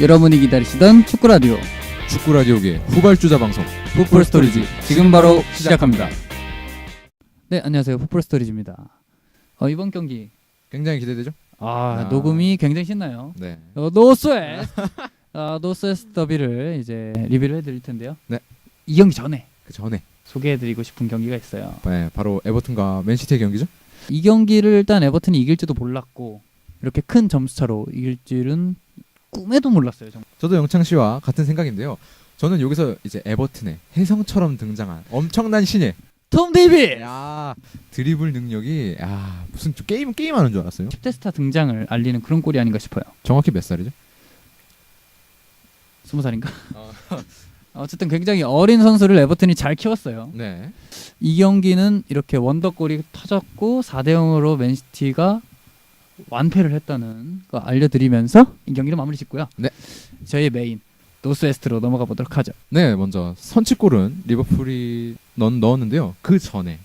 여러분이 기다리시던 축구 라디오 축구 라디오계 후발주자 방송 풋볼 스토리지 지금 바로 시작합니다. 네 안녕하세요 풋볼 스토리지입니다. 어, 이번 경기 굉장히 기대되죠? 아, 아. 녹음이 굉장히 신나요. 네. 어, 노스웨 아, 노스웨스 더비를 이제 리뷰를 해드릴 텐데요. 네. 이 경기 전에 그 전에 소개해드리고 싶은 경기가 있어요. 네, 바로 에버튼과 맨시티의 경기죠? 이 경기를 일단 에버튼이 이길지도 몰랐고 이렇게 큰 점수차로 이길 줄은 꿈에도 몰랐어요. 정말. 저도 영창 씨와 같은 생각인데요. 저는 여기서 이제 에버튼의 혜성처럼 등장한 엄청난 신예. 톰 데이비 야 드리블 능력이 야 무슨 좀 게임 게임하는 줄 알았어요. 10대 스타 등장을 알리는 그런 꼴이 아닌가 싶어요. 정확히 몇 살이죠? 스무 살인가? 어쨌든 굉장히 어린 선수를 에버튼이 잘 키웠어요. 네. 이 경기는 이렇게 원더골이 터졌고 4대 0으로 맨시티가 완패를 했다는 거 알려드리면서 이 경기를 마무리 짓고요. 네. 저희 메인 노스웨스트로 넘어가 보도록 하죠. 네, 먼저 선취골은 리버풀이 넣, 넣었는데요. 그 전에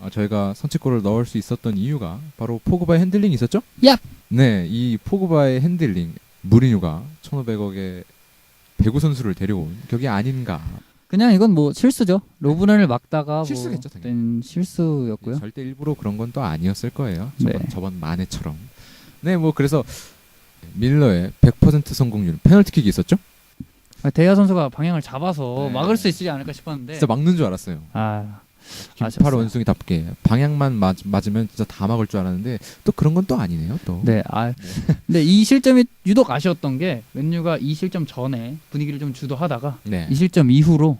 어, 저희가 선취골을 넣을 수 있었던 이유가 바로 포그바의 핸들링이 있었죠? 얍! 네, 이 포그바의 핸들링 무리뉴가 1,500억의 배구 선수를 데려온 격이 아닌가. 그냥 이건 뭐 실수죠. 로브런을 막다가 실수겠죠, 뭐 당연히. 된 실수였고요. 절대 일부러 그런 건 또 아니었을 거예요. 네. 저번, 저번 만회처럼. 네, 뭐 그래서 밀러의 100% 성공률 페널티킥이 있었죠? 대야 선수가 방향을 잡아서 네. 막을 수 있지 않을까 싶었는데 진짜 막는 줄 알았어요. 아 김팔 아쉽어요. 원숭이답게 방향만 맞, 맞으면 진짜 다 막을 줄 알았는데 또 그런 건 또 아니네요. 또. 네, 아, 근데 이 실점이 유독 아쉬웠던 게 맨유가 이 실점 전에 분위기를 좀 주도하다가 네. 이 실점 이후로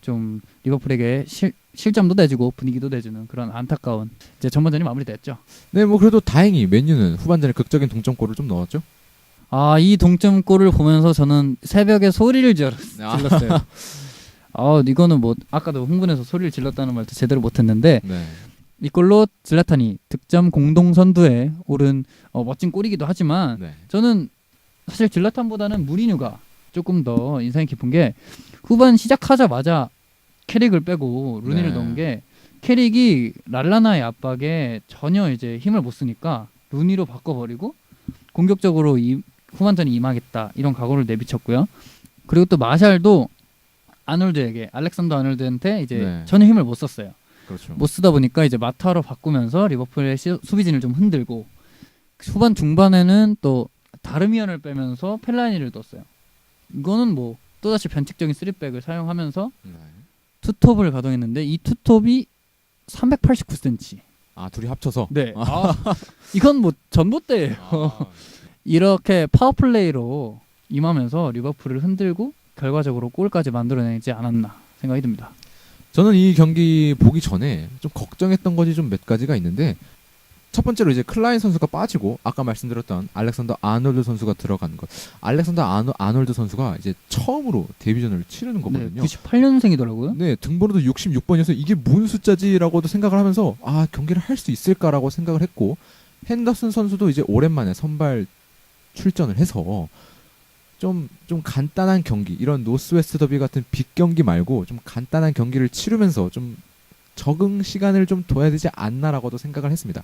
좀 리버풀에게 실, 실점도 내주고 분위기도 내주는 그런 안타까운 이제 전반전이 마무리됐죠. 네, 뭐 그래도 다행히 맨유는 후반전에 극적인 동점골을 좀 넣었죠. 아, 이 동점골을 보면서 저는 새벽에 소리를 질- 질렀어요. 아, 이거는 뭐 아까도 흥분해서 소리를 질렀다는 말도 제대로 못했는데 네. 이 골로 질라탄이 득점 공동 선두에 오른 어, 멋진 골이기도 하지만 네. 저는 사실 질라탄보다는 무리뉴가 조금 더 인상이 깊은 게 후반 시작하자마자 캐릭을 빼고 루니를 네. 넣은 게 캐릭이 랄라나의 압박에 전혀 이제 힘을 못 쓰니까 루니로 바꿔버리고 공격적으로 이 후반전에 임하겠다 이런 각오를 내비쳤고요. 그리고 또 마샬도 아놀드에게 알렉산더 아놀드한테 이제 네. 전혀 힘을 못 썼어요. 그렇죠. 못 쓰다 보니까 이제 마타로 바꾸면서 리버풀의 시- 수비진을 좀 흔들고 후반 중반에는 또 다르미안을 빼면서 펠라니를 뒀어요. 이거는 뭐 또다시 변칙적인 쓰리백을 사용하면서 네. 투톱을 가동했는데 이 투톱이 389cm. 아, 둘이 합쳐서 네. 아, 이건 뭐 전봇대예요. 아, 이렇게 파워플레이로 임하면서 리버풀을 흔들고 결과적으로 골까지 만들어내지 않았나 생각이 듭니다. 저는 이 경기 보기 전에 좀 걱정했던 것이 좀 몇 가지가 있는데 첫 번째로 이제 클라인 선수가 빠지고 아까 말씀드렸던 알렉산더 아놀드 선수가 들어간 것. 알렉산더 아노, 아놀드 선수가 이제 처음으로 데뷔전을 치르는 네, 거거든요. 98년생이더라고요. 네, 등번호도 66번이어서 이게 뭔 숫자지라고도 생각을 하면서 아 경기를 할 수 있을까라고 생각을 했고 핸더슨 선수도 이제 오랜만에 선발 출전을 해서 좀 좀 간단한 경기 이런 노스웨스트 더비 같은 빅 경기 말고 좀 간단한 경기를 치르면서 좀 적응 시간을 좀 둬야 되지 않나라고도 생각을 했습니다.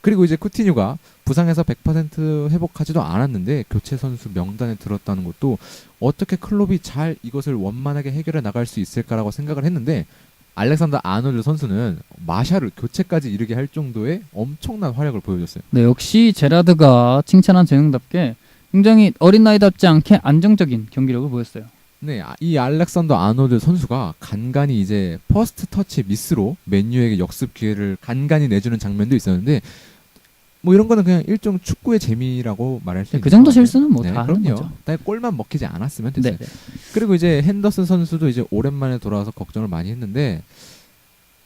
그리고 이제 쿠티뉴가 부상에서 100% 회복하지도 않았는데 교체 선수 명단에 들었다는 것도 어떻게 클롭이 잘 이것을 원만하게 해결해 나갈 수 있을까라고 생각을 했는데 알렉산더 아놀드 선수는 마샤를 교체까지 이르게 할 정도의 엄청난 활약을 보여줬어요. 네, 역시 제라드가 칭찬한 재능답게 굉장히 어린 나이답지 않게 안정적인 경기력을 보였어요. 네, 아, 이 알렉산더 아놀드 선수가 간간히 이제 퍼스트 터치 미스로 맨유에게 역습 기회를 간간히 내주는 장면도 있었는데 뭐 이런 거는 그냥 일종 축구의 재미라고 말할 수 네, 있는 그 정도. 실수는 뭐 네, 다 그럼요. 거죠. 딱 골만 먹히지 않았으면 됐어요. 네, 네. 그리고 이제 핸더슨 선수도 이제 오랜만에 돌아와서 걱정을 많이 했는데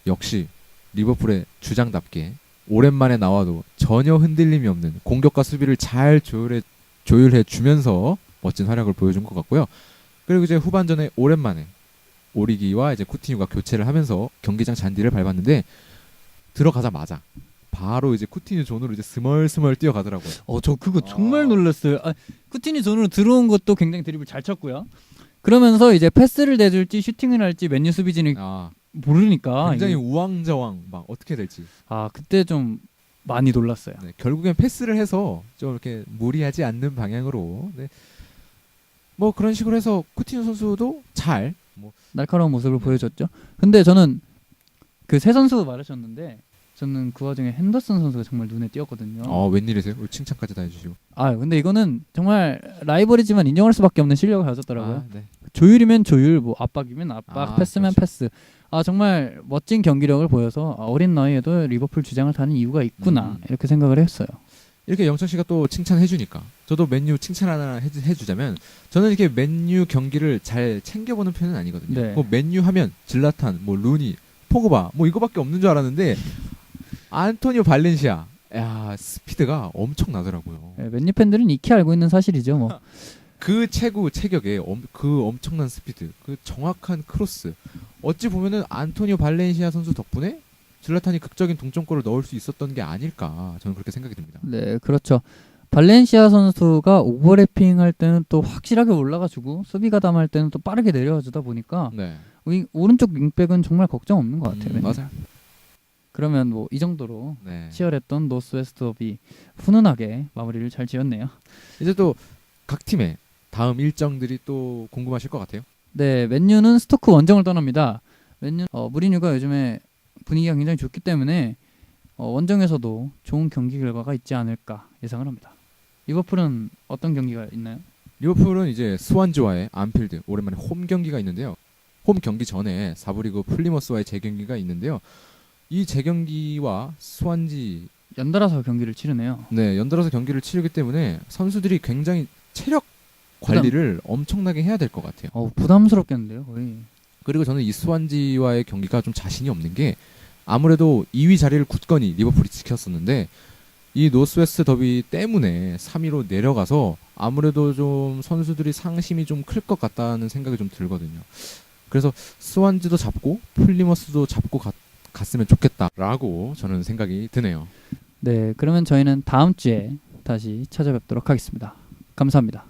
역시 리버풀의 주장답게 오랜만에 나와도 전혀 흔들림이 없는 공격과 수비를 잘 조율해 조율해 주면서 멋진 활약을 보여준 것 같고요. 그리고 이제 후반전에 오랜만에 오리기와 이제 쿠티뉴가 교체를 하면서 경기장 잔디를 밟았는데 들어가자마자 바로 이제 쿠티뉴 존으로 이제 스멀스멀 뛰어가더라고요. 어, 저 그거 아. 정말 놀랐어요. 아, 쿠티니 존으로 들어온 것도 굉장히 드립을 잘 쳤고요. 그러면서 이제 패스를 내줄지 슈팅을 할지 맨유 수비진이 아 모르니까 굉장히 이게- 우왕좌왕 막 어떻게 될지. 아 그때 좀 많이 놀랐어요. 네, 결국엔 패스를 해서 좀 이렇게 무리하지 않는 방향으로 네. 뭐 그런 식으로 해서 쿠티뉴 선수도 잘 뭐, 날카로운 모습을 네. 보여줬죠. 근데 저는 그 세 선수 말하셨는데 저는 그 와중에 핸더슨 선수가 정말 눈에 띄었거든요. 어, 웬일이세요? 오늘 칭찬까지 다 해주시고 아 근데 이거는 정말 라이벌이지만 인정할 수밖에 없는 실력을 가졌더라고요. 아, 네. 조율이면 조율, 뭐 압박이면 압박, 아, 패스면 그렇죠. 패스. 아 정말 멋진 경기력을 보여서 아, 어린 나이에도 리버풀 주장을 타는 이유가 있구나 음. 이렇게 생각을 했어요. 이렇게 영철 씨가 또 칭찬해 주니까 저도 맨유 칭찬 하나 해, 해주자면 저는 이렇게 맨유 경기를 잘 챙겨보는 편은 아니거든요. 네. 뭐 맨유 하면 질라탄, 뭐 루니, 포그바 뭐 이거밖에 없는 줄 알았는데 안토니오 발렌시아 야 스피드가 엄청 나더라고요. 네, 맨유 팬들은 익히 알고 있는 사실이죠. 뭐 그 체구 체격에 엄, 그 엄청난 스피드, 그 정확한 크로스. 어찌 보면은 안토니오 발렌시아 선수 덕분에 질라탄이 극적인 동점골을 넣을 수 있었던 게 아닐까 저는 그렇게 생각이 듭니다. 네, 그렇죠. 발렌시아 선수가 오버래핑 할 때는 또 확실하게 올라가주고 수비 가 담할 때는 또 빠르게 내려와주다 보니까 네, 윙- 오른쪽 윙백은 정말 걱정 없는 것 같아요. 음. 맞아요. 그러면 뭐 이 정도로 네. 치열했던 노스웨스트 업이 훈훈하게 마무리를 잘 지었네요. 이제 또 각 팀의 다음 일정들이 또 궁금하실 것 같아요. 네, 맨유는 스토크 원정을 떠납니다. 맨유 어, 무리뉴가 요즘에 분위기가 굉장히 좋기 때문에 어, 원정에서도 좋은 경기 결과가 있지 않을까 예상을 합니다. 리버풀은 어떤 경기가 있나요? 리버풀은 이제 스완지와의 안필드 오랜만에 홈 경기가 있는데요. 홈 경기 전에 사부리그 플리머스와의 재경기가 있는데요. 이 재경기와 스완지 연달아서 경기를 치르네요. 네, 연달아서 경기를 치르기 때문에 선수들이 굉장히 체력 관리를 엄청나게 해야 될 것 같아요. 어, 부담스럽겠는데요, 거의. 그리고 저는 이 스완지와의 경기가 좀 자신이 없는 게 아무래도 2위 자리를 굳건히 리버풀이 지켰었는데 이 노스웨스트 더비 때문에 3위로 내려가서 아무래도 좀 선수들이 상심이 좀 클 것 같다는 생각이 좀 들거든요. 그래서 스완지도 잡고 플리머스도 잡고 갔, 갔으면 좋겠다라고 저는 생각이 드네요. 네, 그러면 저희는 다음 주에 다시 찾아뵙도록 하겠습니다. 감사합니다.